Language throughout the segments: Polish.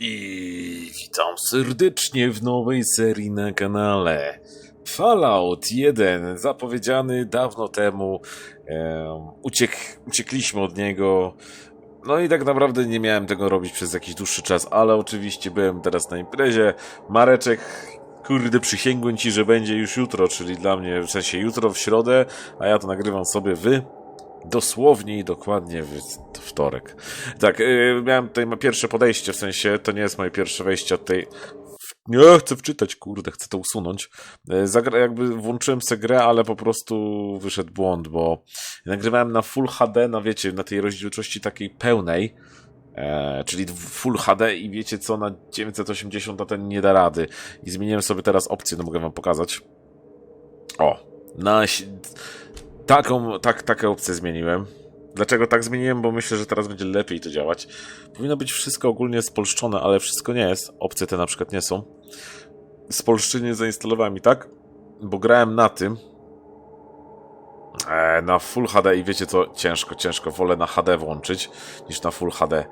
I witam serdecznie w nowej serii na kanale. Fallout 1, zapowiedziany dawno temu. em, uciek, uciekliśmy od niego. No i tak naprawdę nie miałem tego robić przez jakiś dłuższy czas, ale oczywiście byłem teraz na imprezie. Mareczek, kurde, przysięgłem ci, że będzie już jutro, czyli dla mnie w sensie jutro w środę, a ja to nagrywam sobie wy. Dosłownie i dokładnie w to wtorek. Tak, yy, miałem tutaj pierwsze podejście, w sensie to nie jest moje pierwsze wejście od tej. Nie chcę wczytać, kurde, chcę to usunąć. Yy, Zagra, jakby włączyłem sobie grę, ale po prostu wyszedł błąd, bo nagrywałem na Full HD, na wiecie, na tej rozdzielczości takiej pełnej, e, czyli Full HD i wiecie co, na 980 na ten nie da rady. I zmieniłem sobie teraz opcję, no mogę wam pokazać. O, na taką, tak, taką opcję zmieniłem. Dlaczego tak zmieniłem? Bo myślę, że teraz będzie lepiej to działać. Powinno być wszystko ogólnie spolszczone, ale wszystko nie jest. Opcje te na przykład nie są. Spolszczenie zainstalowałem i tak, bo grałem na tym. E, na Full HD i wiecie co? Ciężko, ciężko. Wolę na HD włączyć niż na Full HD.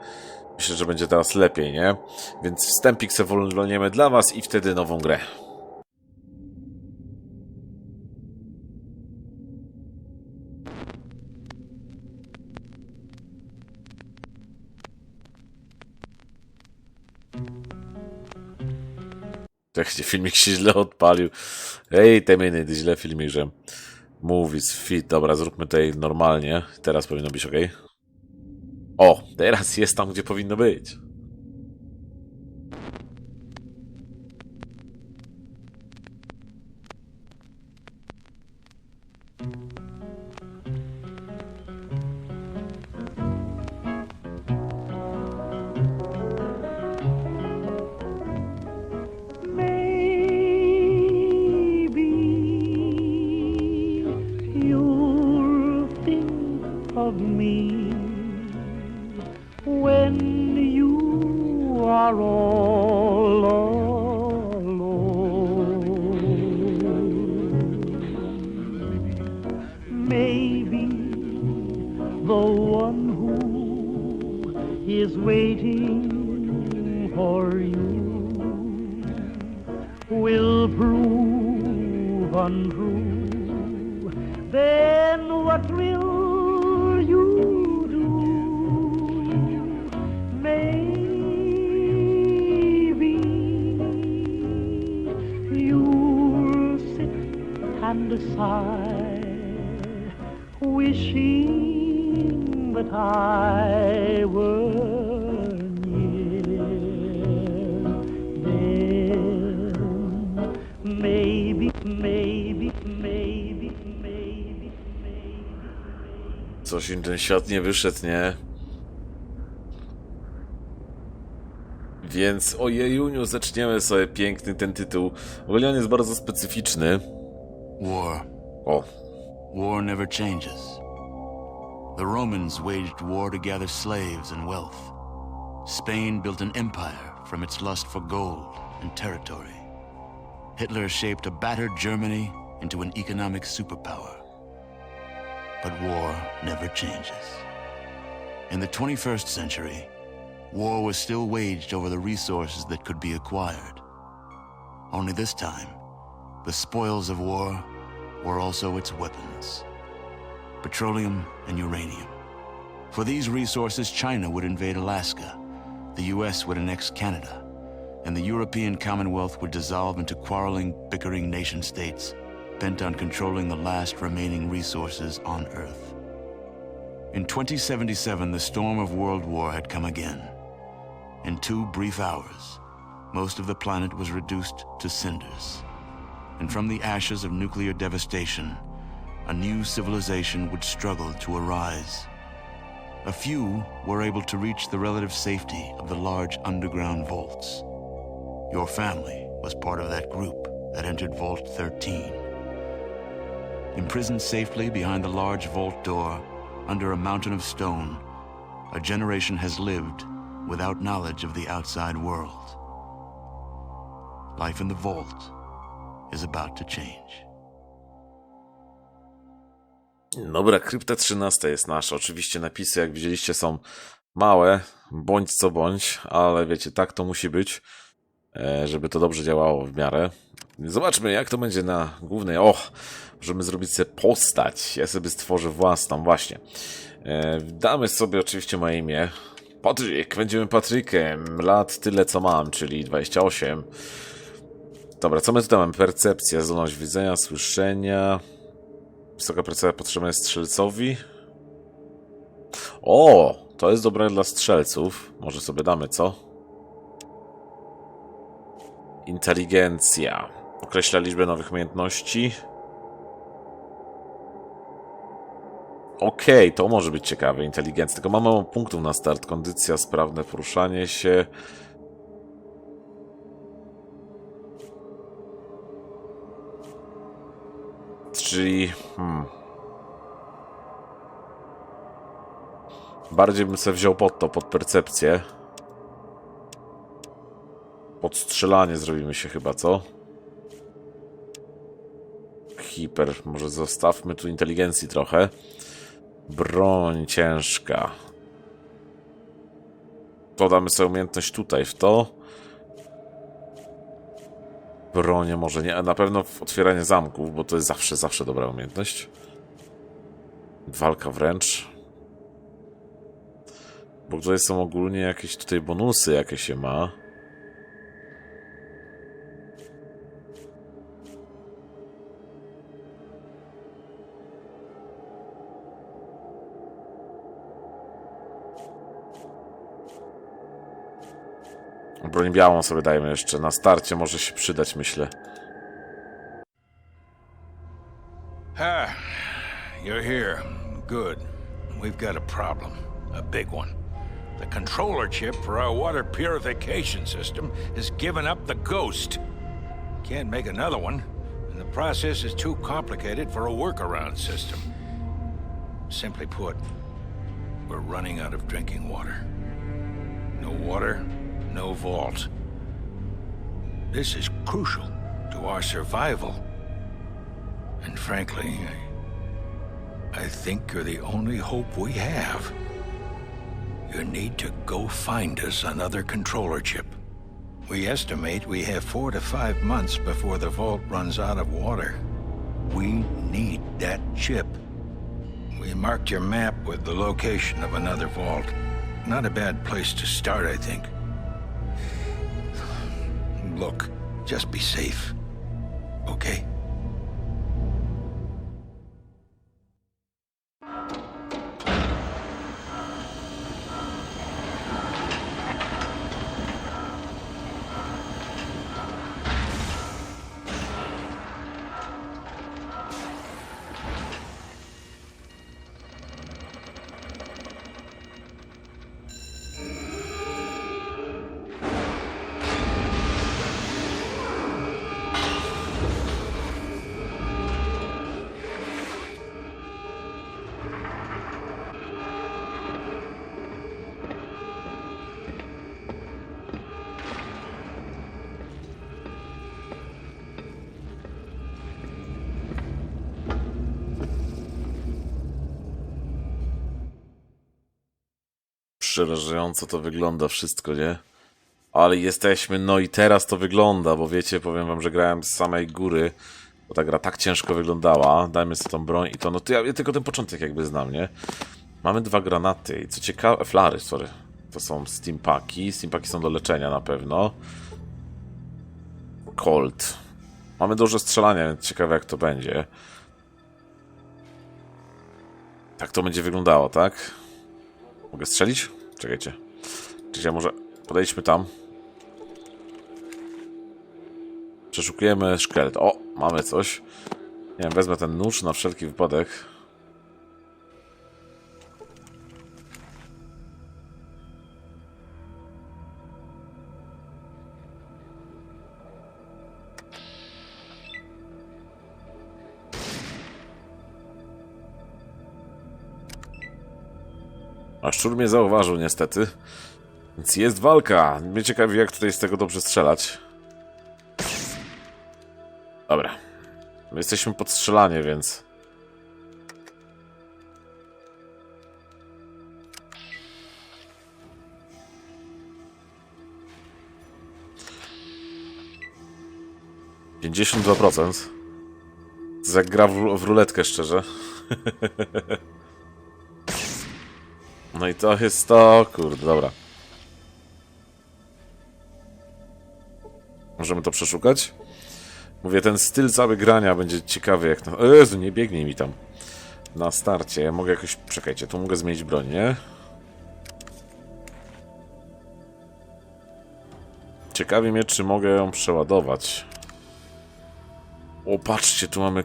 Myślę, że będzie teraz lepiej, nie? Więc wstępik se wolniemy dla was i wtedy nową grę. Jak się filmik się źle odpalił. Ej, te miny, ty źle filmik, że movies, fit. Dobra, zróbmy tutaj normalnie. Teraz powinno być ok. O, teraz jest tam, gdzie powinno być. And sigh, wishing that I were near. Then maybe, maybe, maybe, maybe, maybe. Coś im ten świat nie wyszedł, nie? Więc ojejuniu, zaczniemy sobie piękny ten tytuł. Ogólnie on jest bardzo specyficzny. War. O, War never changes. The Romans waged war to gather slaves and wealth. Spain built an empire from its lust for gold and territory. Hitler shaped a battered Germany into an economic superpower. But war never changes. In the 21st century, war was still waged over the resources that could be acquired. Only this time, the spoils of war were also its weapons petroleum and uranium. For these resources, China would invade Alaska, the US would annex Canada, and the European Commonwealth would dissolve into quarreling, bickering nation states bent on controlling the last remaining resources on Earth. In 2077, the storm of World War had come again. In two brief hours, most of the planet was reduced to cinders and from the ashes of nuclear devastation, a new civilization would struggle to arise. A few were able to reach the relative safety of the large underground vaults. Your family was part of that group that entered Vault 13. Imprisoned safely behind the large vault door, under a mountain of stone, a generation has lived without knowledge of the outside world. Life in the vault is about to change. Dobra, krypta 13 jest nasza. Oczywiście napisy, jak widzieliście, są małe, bądź co bądź, ale wiecie, tak to musi być, e, żeby to dobrze działało w miarę. Zobaczmy, jak to będzie na głównej. O, możemy zrobić sobie postać. Ja sobie stworzę własną, właśnie. E, Damy sobie oczywiście moje imię. Patryk, będziemy Patrykiem. Lat tyle co mam, czyli 28. Dobra, co my tutaj mamy? Percepcja, zdolność widzenia, słyszenia. Wysoka percepcja potrzebna jest strzelcowi. O, to jest dobre dla strzelców. Może sobie damy, co? Inteligencja. Określa liczbę nowych umiejętności. Okej, to może być ciekawe, inteligencja. Tylko mam mało punktów na start. Kondycja, sprawne poruszanie się. Czyli... Hmm. Bardziej bym sobie wziął pod to, pod percepcję. Pod strzelanie zrobimy się chyba, co? Hiper, może zostawmy tu inteligencji trochę. Broń ciężka. Dodamy sobie umiejętność tutaj w to. Bronię może nie, a na pewno w otwieranie zamków, bo to jest zawsze, zawsze dobra umiejętność. Walka wręcz. Bo tutaj są ogólnie jakieś tutaj bonusy, jakie się ma. Broń białą sobie dajmy jeszcze na starcie, może się przydać, myślę. Ah, you're here. Good. We've got a problem. A big one. The controller chip for our water purification system has given up the ghost. Can't make another one, and the process is too complicated for a workaround system. Simply put, we're running out of drinking water. No water, no vault. This is crucial to our survival. And frankly, I, I think you're the only hope we have. You need to go find us another controller chip. We estimate we have four to five months before the vault runs out of water. We need that chip. We marked your map with the location of another vault. Not a bad place to start, I think. Look, just be safe. Okay? Przerażająco to wygląda wszystko, nie? Ale jesteśmy, no i teraz to wygląda, bo wiecie, powiem wam, że grałem z samej góry, bo ta gra tak ciężko wyglądała. Dajmy sobie tą broń i to, no to ja, ja tylko ten początek jakby znam, nie? Mamy dwa granaty i co ciekawe, flary, sorry. To są steampaki, steampaki są do leczenia na pewno. Colt. Mamy dużo strzelania, więc ciekawe jak to będzie. Tak to będzie wyglądało, tak? Mogę strzelić? Czekajcie. Czekajcie, może podejdźmy tam. Przeszukujemy szkielet. O, mamy coś. Nie wiem, wezmę ten nóż na wszelki wypadek. Szczur mnie zauważył niestety. Więc jest walka. Mnie ciekawi, jak tutaj z tego dobrze strzelać. Dobra. My jesteśmy pod strzelanie, więc... Pięćdziesiąt dwa procent. Zagra w ruletkę, szczerze. No i to jest to, kurde, dobra. Możemy to przeszukać? Mówię, ten styl cały grania będzie ciekawy jak na... O Jezu, nie biegnij mi tam. Na starcie. Ja mogę jakoś... Czekajcie, tu mogę zmienić broń, nie? Ciekawi mnie, czy mogę ją przeładować. O, patrzcie, tu mamy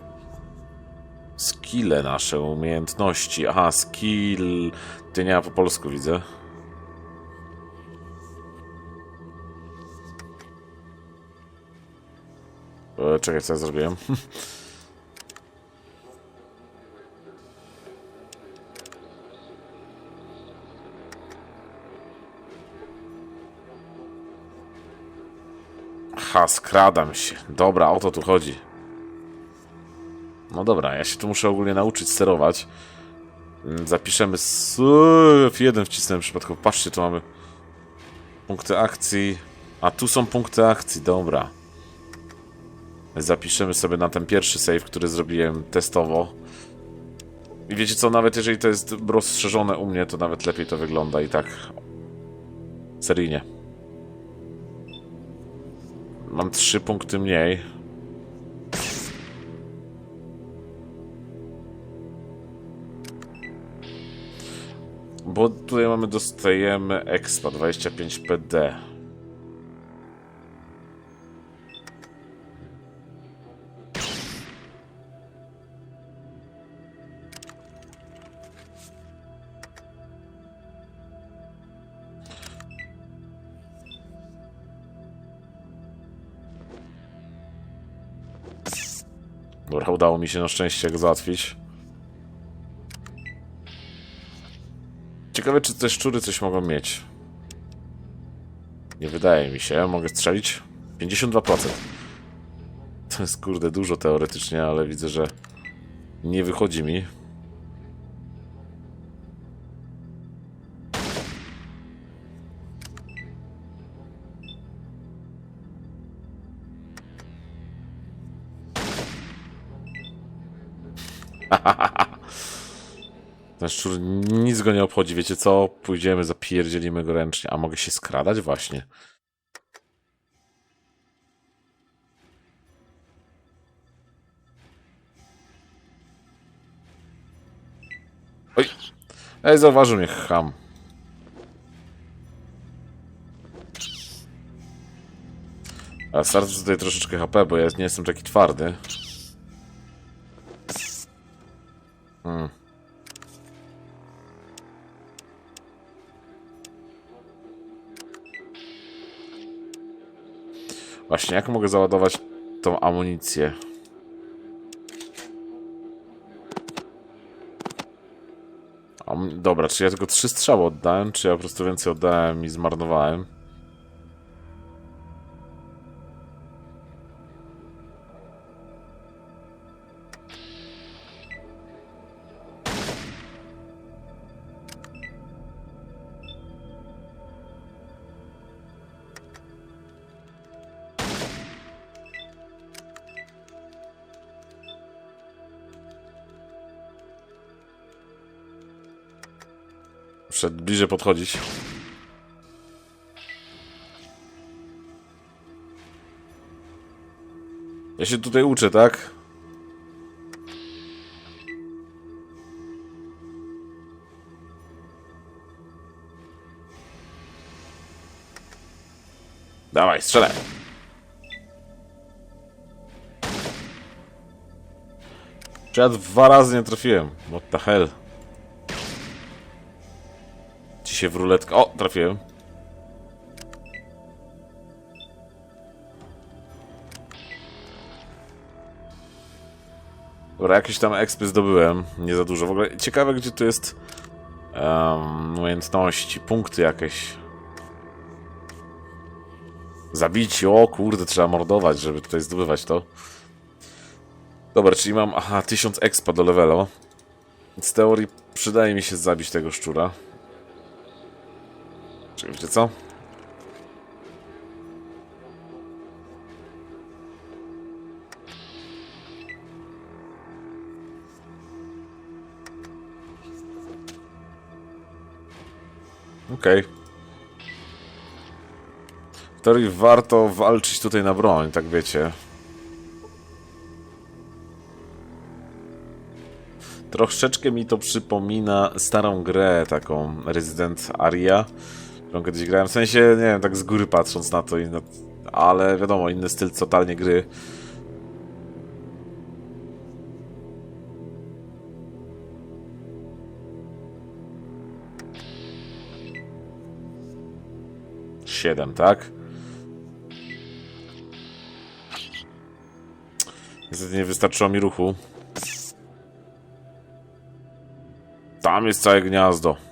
skille nasze, umiejętności. Aha, skill... Ty nie ma po polsku, widzę. E, czekaj, co ja zrobiłem? Ha, skradam się. Dobra, o to tu chodzi. No dobra, ja się tu muszę ogólnie nauczyć sterować. Mm, Zapiszemy s- F1 wcisnąłem przypadkowo. Patrzcie, tu mamy punkty akcji. A tu są punkty akcji, dobra. Zapiszemy sobie na ten pierwszy save, który zrobiłem testowo. I wiecie co, nawet jeżeli to jest rozszerzone u mnie, to nawet lepiej to wygląda i tak. Seryjnie. Mam trzy punkty mniej. Bo tutaj mamy, dostajemy expa 25 PD. Dobra, udało mi się na szczęście go załatwić. Ciekawe, czy te szczury coś mogą mieć. Nie wydaje mi się. Mogę strzelić? 52%. To jest kurde dużo teoretycznie, ale widzę, że nie wychodzi mi. Ten szczur nic go nie obchodzi, wiecie co? Pójdziemy, zapierdzielimy go ręcznie. A mogę się skradać? Właśnie. Oj! Ej, zauważył mnie ham. A starczy tutaj troszeczkę HP, bo ja nie jestem taki twardy. Hmm. Właśnie, jak mogę załadować tą amunicję? Am- Dobra, czy ja tylko trzy strzały oddałem, czy ja po prostu więcej oddałem i zmarnowałem? Bliżej podchodzić. Ja się tutaj uczę, tak? Dawaj, strzelaj. Czy ja dwa razy nie trafiłem? What the hell? Się w ruletkę... O, trafiłem. Dobra, jakieś tam expy zdobyłem. Nie za dużo. W ogóle ciekawe, gdzie tu jest um, umiejętności, punkty jakieś. Zabici, o kurde, trzeba mordować, żeby tutaj zdobywać to. Dobra, czyli mam, aha, 1000 expa do levelu. W teorii przydaje mi się zabić tego szczura. Czekaj, wiecie co? Okej. Okay. W teorii warto walczyć tutaj na broń, tak wiecie. Troszeczkę mi to przypomina starą grę, taką Resident Aria którą kiedyś grałem. W sensie, nie wiem, tak z góry patrząc na to, ale wiadomo, inny styl totalnie gry. Siedem, tak? Niestety nie wystarczyło mi ruchu. Tam jest całe gniazdo.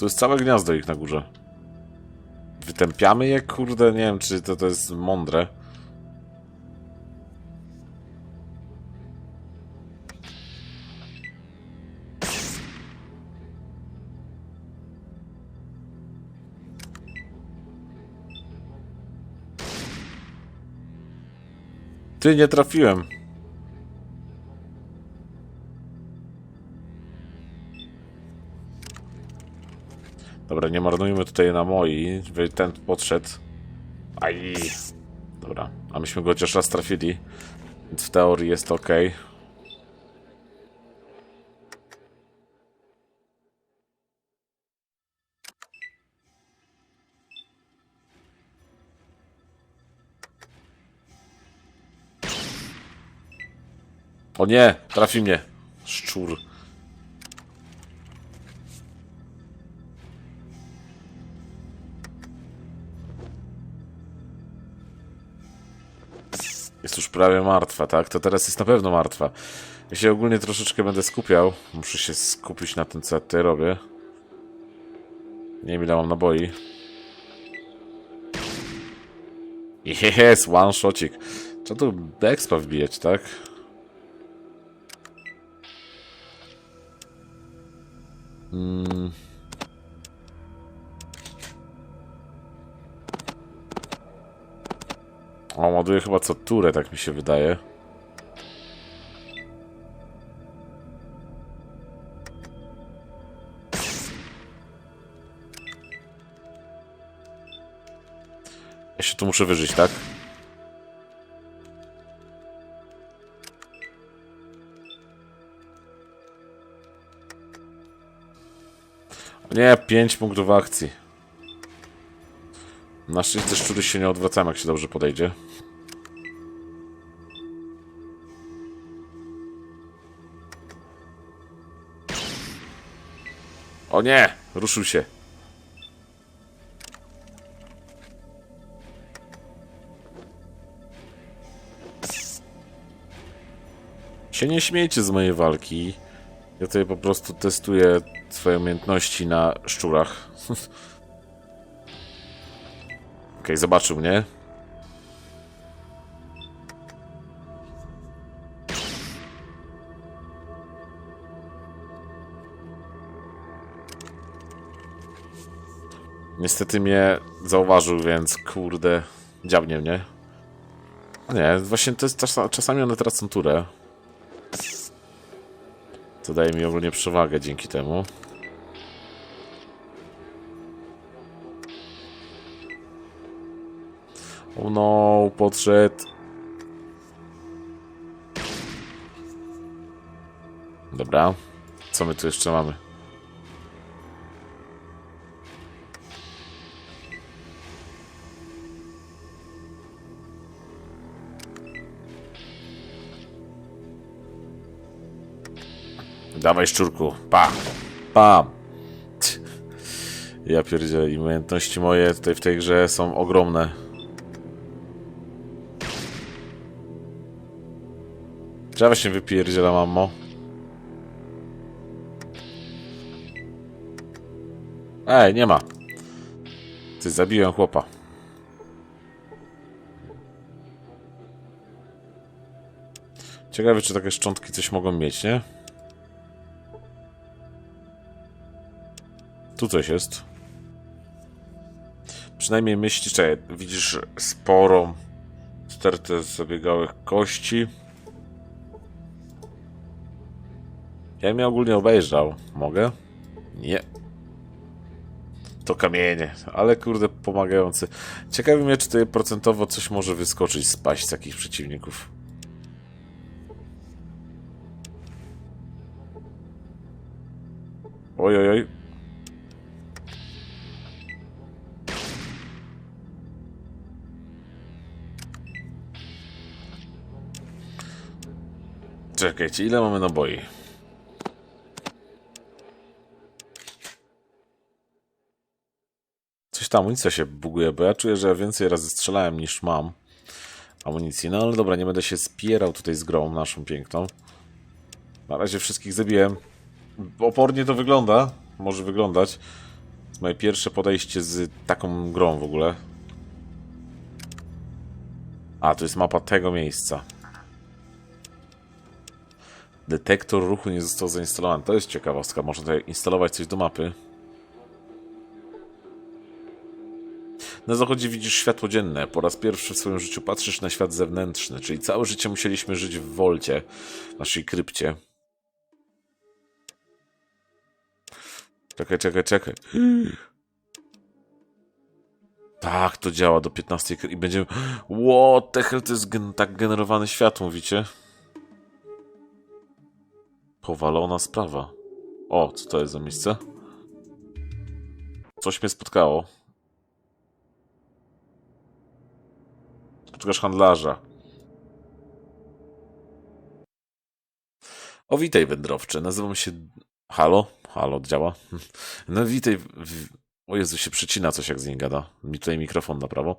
Tu jest całe gniazdo ich na górze. Wytępiamy je? Kurde, nie wiem, czy to, to jest mądre. Ty, nie trafiłem. Dobra, nie marnujmy tutaj na moi. żeby Ten podszedł. Aj. Dobra, a myśmy go chociaż raz trafili. Więc w teorii jest ok. O nie, trafi mnie. Szczur. Jest już prawie martwa, tak? To teraz jest na pewno martwa. Ja się ogólnie troszeczkę będę skupiał. Muszę się skupić na tym, co ja tutaj robię. Nie wiem, ile mam naboi. Jest, one shotcik. Trzeba tu expa wbijać, tak? Mm. O, ładuje chyba co turę, tak mi się wydaje. Ja się tu muszę wyżyć, tak? Nie, 5 punktów akcji. Na szczęście szczury się nie odwracają, jak się dobrze podejdzie. O nie! Ruszył się. Się nie śmiejcie z mojej walki. Ja tutaj po prostu testuję swoje umiejętności na szczurach. Okej, zobaczył mnie. Niestety mnie zauważył, więc kurde, dziabnie mnie. A nie, właśnie to jest czas, czasami one tracą turę. To daje mi ogólnie przewagę dzięki temu. O no, podszedł. Dobra. Co my tu jeszcze mamy? Dawaj szczurku. Pam. Pam. Ja pierdzielę, umiejętności moje tutaj w tej grze są ogromne. Czy ja właśnie wypierdziela, mamo? Ej, nie ma. Ty, zabiłem chłopa. Ciekawe, czy takie szczątki coś mogą mieć, nie? Tu coś jest. Przynajmniej myślisz, że widzisz sporą stertę zabiegałych kości. Ja mnie ogólnie obejrzał. Mogę? Nie. To kamienie, ale kurde pomagający. Ciekawi mnie, czy tutaj procentowo coś może wyskoczyć z paść takich przeciwników. Oj, oj, oj. Czekajcie, ile mamy naboi? Ta amunicja się buguje, bo ja czuję, że więcej razy strzelałem niż mam amunicji. No ale dobra, nie będę się spierał tutaj z grą naszą piękną. Na razie wszystkich zabiłem. Opornie to wygląda. Może wyglądać. Moje pierwsze podejście z taką grą w ogóle. A, to jest mapa tego miejsca. Detektor ruchu nie został zainstalowany. To jest ciekawostka. Można tutaj instalować coś do mapy. Na zachodzie widzisz światło dzienne. Po raz pierwszy w swoim życiu patrzysz na świat zewnętrzny, czyli całe życie musieliśmy żyć w wolcie, naszej krypcie. Czekaj, czekaj, czekaj. Tak, to działa do 15 kry- i będziemy... What the hell, to jest gen tak generowane światło, mówicie? Powalona sprawa. O, co to jest za miejsce? Coś mnie spotkało. Spotkasz handlarza. O, witaj wędrowcze. Nazywam się... Halo? Halo, działa? No witaj... O Jezu, się przycina coś jak z niej gada. Mi tutaj mikrofon na prawo.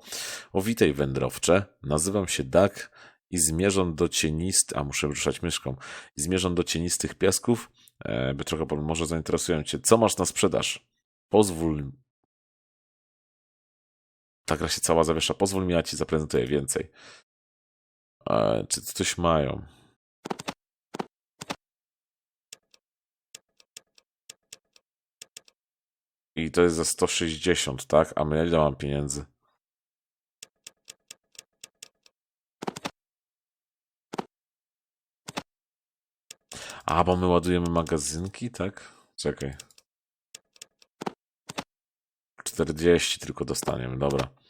O, witaj wędrowcze. Nazywam się Dak i zmierzam do cienist... A, muszę ruszać myszką. I zmierzam do cienistych piasków, e, by trochę może zainteresują cię. Co masz na sprzedaż? Pozwól... Ta gra się cała zawiesza. Pozwól mi, ja ci zaprezentuję więcej. E, czy coś mają? I to jest za 160, tak? A my ile mam pieniędzy? A, bo my ładujemy magazynki, tak? Czekaj. 40 tylko dostaniemy, dobra.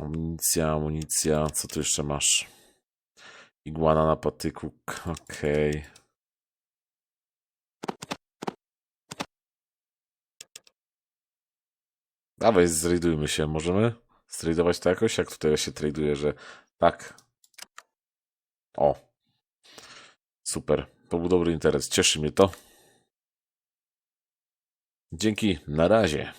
Amunicja, amunicja, co tu jeszcze masz? Iguana na patyku, okej. Dawaj, zrajdujmy się, możemy? Zrajdować to jakoś? Jak tutaj się traduje, że tak. O. Super. To był dobry interes. Cieszy mnie to. Dzięki. Na razie.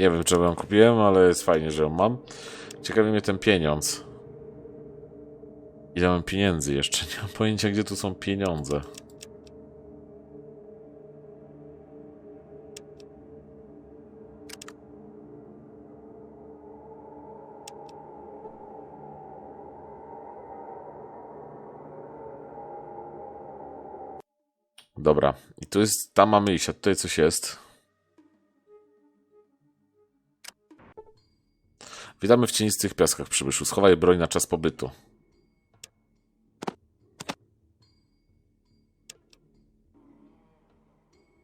Nie wiem, czego ją kupiłem, ale jest fajnie, że ją mam. Ciekawi mnie ten pieniądz. Ile mam pieniędzy jeszcze? Nie mam pojęcia, gdzie tu są pieniądze. Dobra, i tu jest, tam mamy iść, a tutaj coś jest. Witamy w cienistych piaskach przybyszu. Schowaj broń na czas pobytu.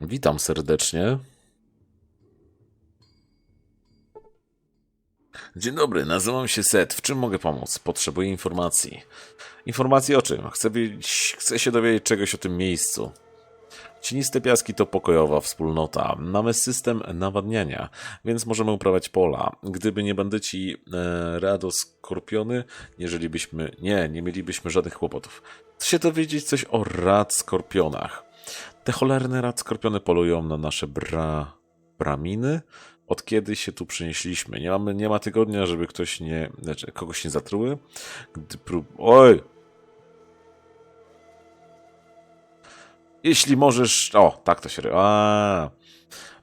Witam serdecznie. Dzień dobry, nazywam się Set. W czym mogę pomóc? Potrzebuję informacji. Informacji o czym? Chcę, wiedzieć, chcę się dowiedzieć czegoś o tym miejscu. Cieniste piaski to pokojowa wspólnota. Mamy system nawadniania, więc możemy uprawiać pola. Gdyby nie bandyci e, radoskorpiony, jeżeli byśmy... Nie, nie mielibyśmy żadnych kłopotów. Chcę się dowiedzieć coś o radskorpionach. Te cholerne radskorpiony polują na nasze bra... braminy. Od kiedy się tu przenieśliśmy? Nie, mamy, nie ma tygodnia, żeby ktoś nie... Znaczy, kogoś nie zatruły. Gdy prób... Oj! Jeśli możesz. O, tak to się. A.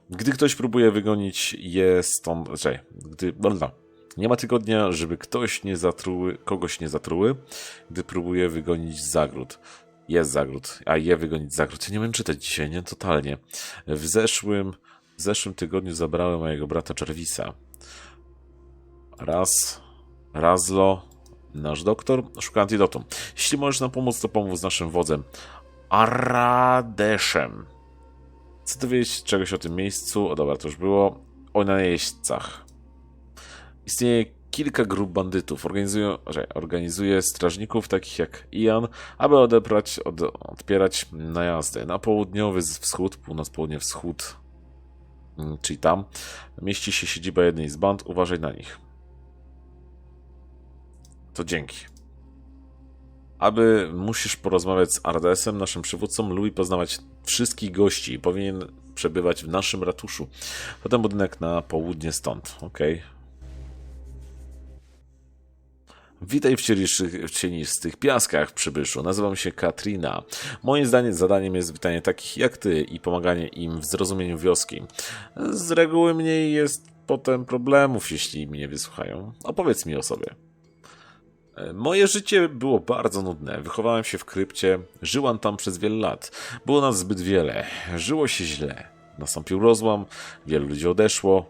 Gdy ktoś próbuje wygonić je stąd. Czekaj, gdy. Dobra. Nie ma tygodnia, żeby ktoś nie zatruły, kogoś nie zatruły, gdy próbuje wygonić zagród. Jest zagród, a je wygonić zagród. Ja nie wiem czytać dzisiaj, nie? Totalnie. W zeszłym, w zeszłym tygodniu zabrałem mojego brata Jarvisa. Raz, Razlo, nasz doktor, szuka antidotum. Jeśli możesz nam pomóc, to pomóc z naszym wodzem, Aradeszem. Chcę dowiedzieć się czegoś o tym miejscu, o dobra, to już było, o najeźdźcach. Istnieje kilka grup bandytów. Organizują, organizuje strażników takich jak Ian, aby odebrać, od, odpierać najazdy. Na południowy wschód, północ-południe wschód, mm, czyli tam, mieści się siedziba jednej z band. Uważaj na nich. To dzięki. Aby musisz porozmawiać z Ardesem, naszym przywódcą, lubi poznawać wszystkich gości i powinien przebywać w naszym ratuszu. Potem budynek na południe stąd. Okej. Witaj w w cienistych piaskach, przybyszu. Nazywam się Katrina. Moim zdaniem zadaniem jest witanie takich jak ty i pomaganie im w zrozumieniu wioski. Z reguły mniej jest potem problemów, jeśli mnie wysłuchają. Opowiedz mi o sobie. E, Moje życie było bardzo nudne. Wychowałem się w krypcie, żyłam tam przez wiele lat. Było nas zbyt wiele. Żyło się źle. Nastąpił rozłam, wielu ludzi odeszło.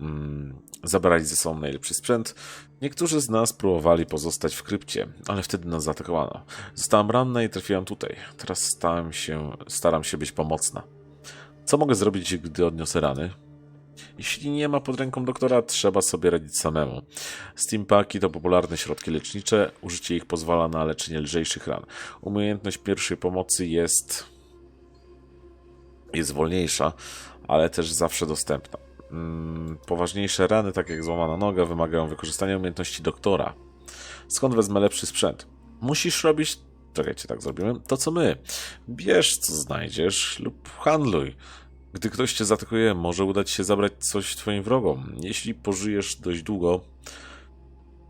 Mm, zabrali ze sobą najlepszy sprzęt. Niektórzy z nas próbowali pozostać w krypcie, ale wtedy nas zaatakowano. Zostałam ranna i trafiłam tutaj. Teraz stałem się, staram się być pomocna. Co mogę zrobić, gdy odniosę rany? Jeśli nie ma pod ręką doktora, trzeba sobie radzić samemu. Steampaki to popularne środki lecznicze. Użycie ich pozwala na leczenie lżejszych ran. Umiejętność pierwszej pomocy jest jest wolniejsza, ale też zawsze dostępna. Mm, poważniejsze rany, tak jak złamana noga, wymagają wykorzystania umiejętności doktora. Skąd wezmę lepszy sprzęt? Musisz robić, czekajcie, tak zrobimy, to co my. Bierz co znajdziesz lub handluj. Gdy ktoś cię zaatakuje, może udać się zabrać coś twoim wrogom. Jeśli pożyjesz dość długo,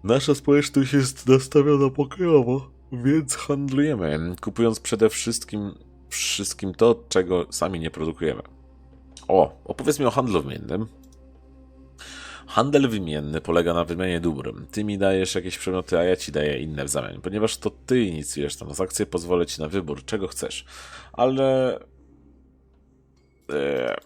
nasza społeczność jest nastawiona pokojowo, więc handlujemy, kupując przede wszystkim wszystkim to, czego sami nie produkujemy. O, opowiedz mi o handlu wymiennym. Handel wymienny polega na wymianie dóbr. Ty mi dajesz jakieś przedmioty, a ja ci daję inne w zamian. Ponieważ to ty inicjujesz transakcję, pozwolę ci na wybór, czego chcesz. Ale... E,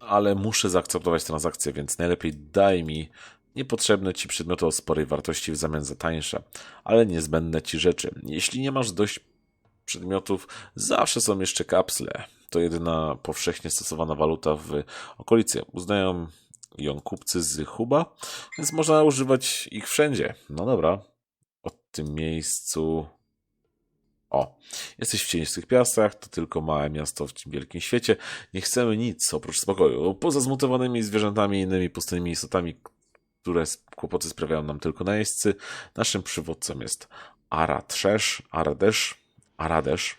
ale muszę zaakceptować transakcję, więc najlepiej daj mi niepotrzebne ci przedmioty o sporej wartości w zamian za tańsze, ale niezbędne ci rzeczy. Jeśli nie masz dość przedmiotów, zawsze są jeszcze kapsle. To jedyna powszechnie stosowana waluta w okolicy. Uznają ją kupcy z Huba, więc można używać ich wszędzie. No dobra. O tym miejscu. O, jesteś w cienistych piastach, to tylko małe miasto w tym wielkim świecie. Nie chcemy nic oprócz spokoju. Poza zmutowanymi zwierzętami i innymi pustymi istotami, które kłopoty sprawiają nam tylko najeźdźcy, naszym przywódcą jest Aratrzesz, Aradesz, Aradesz.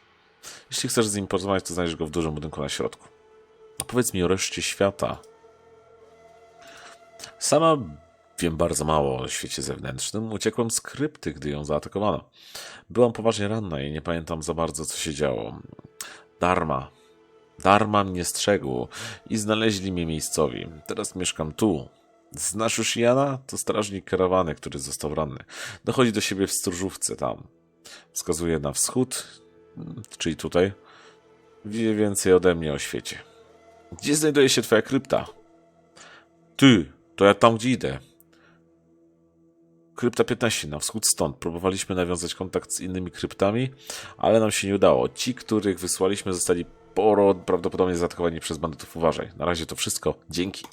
Jeśli chcesz z nim porozmawiać, to znajdziesz go w dużym budynku na środku. Opowiedz mi o reszcie świata. Sama wiem bardzo mało o świecie zewnętrznym. Uciekłem z krypty, gdy ją zaatakowano. Byłam poważnie ranna i nie pamiętam za bardzo, co się działo. Darma. Darma mnie strzegł i znaleźli mnie miejscowi. Teraz mieszkam tu. Znasz już Jana? To strażnik karawany, który został ranny. Dochodzi do siebie w stróżówce tam. Wskazuje na wschód, czyli tutaj. Wie więcej ode mnie o świecie. Gdzie znajduje się twoja krypta? Ty, to ja tam gdzie idę. Krypta 15 na wschód stąd. Próbowaliśmy nawiązać kontakt z innymi kryptami, ale nam się nie udało. Ci, których wysłaliśmy, zostali poro prawdopodobnie zaatakowani przez bandytów. Uważaj. Na razie to wszystko. Dzięki.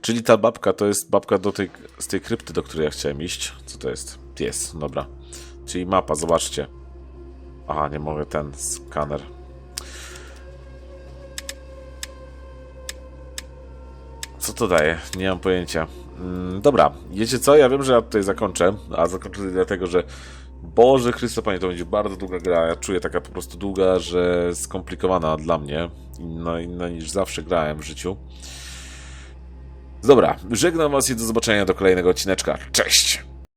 Czyli ta babka to jest babka do tej, z tej krypty, do której ja chciałem iść. Co to jest? Jest, dobra. Czyli mapa, zobaczcie. Aha, nie mogę ten skaner. Co to daje? Nie mam pojęcia. Mm, dobra, wiecie co? Ja wiem, że ja tutaj zakończę, a zakończę dlatego, że Boże Chryste, Panie, to będzie bardzo długa gra. Ja czuję taka po prostu długa, że skomplikowana dla mnie. Inna, inna niż zawsze grałem w życiu. Dobra, żegnam Was i do zobaczenia do kolejnego odcineczka. Cześć!